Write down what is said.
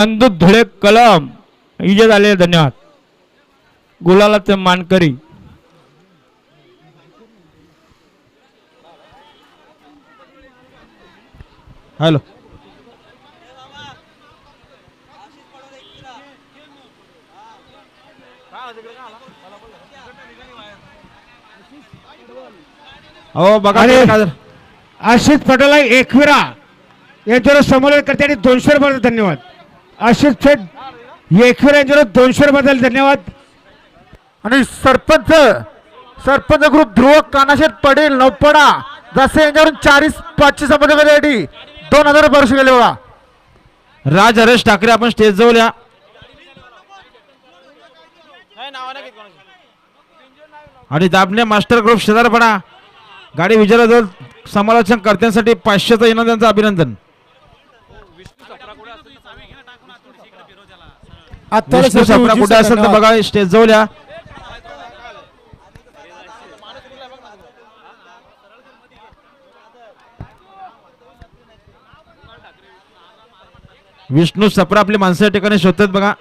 नंदू धुळे कलम. इजे झाले धन्यवाद. गुलालाचे मानकरी. हॅलो. हो बघा अरे. आशिष पटोला एकविरा. यांच्यावर समोर करते आणि दोनशे रुपये धन्यवाद. आशिष फेट एकविरा यांच्यावर दोनशे रुपये धन्यवाद. आणि सरपंच सरपंच ग्रुप ध्रुव कानाशेत पडेल नौपडा जसे यांच्यावरून चाळीस पाचशे संबंधासाठी दोन हजार रुपये वर्ष गेले बघा. राज हरेश ठाकरे आपण स्टेज जवळ या. आणि दाबणे मास्टर ग्रुप शेजारपणा. गाडी विजयाजवळ समालोचन कर्त्यांसाठी पाचशेचं इनाम त्यांचं अभिनंदन. विष्णू सापडा कुठे असेल तर बघा स्टेज जवळ विष्णू सप्रा आपली माणसं ठिकाणी शोधतात बघा.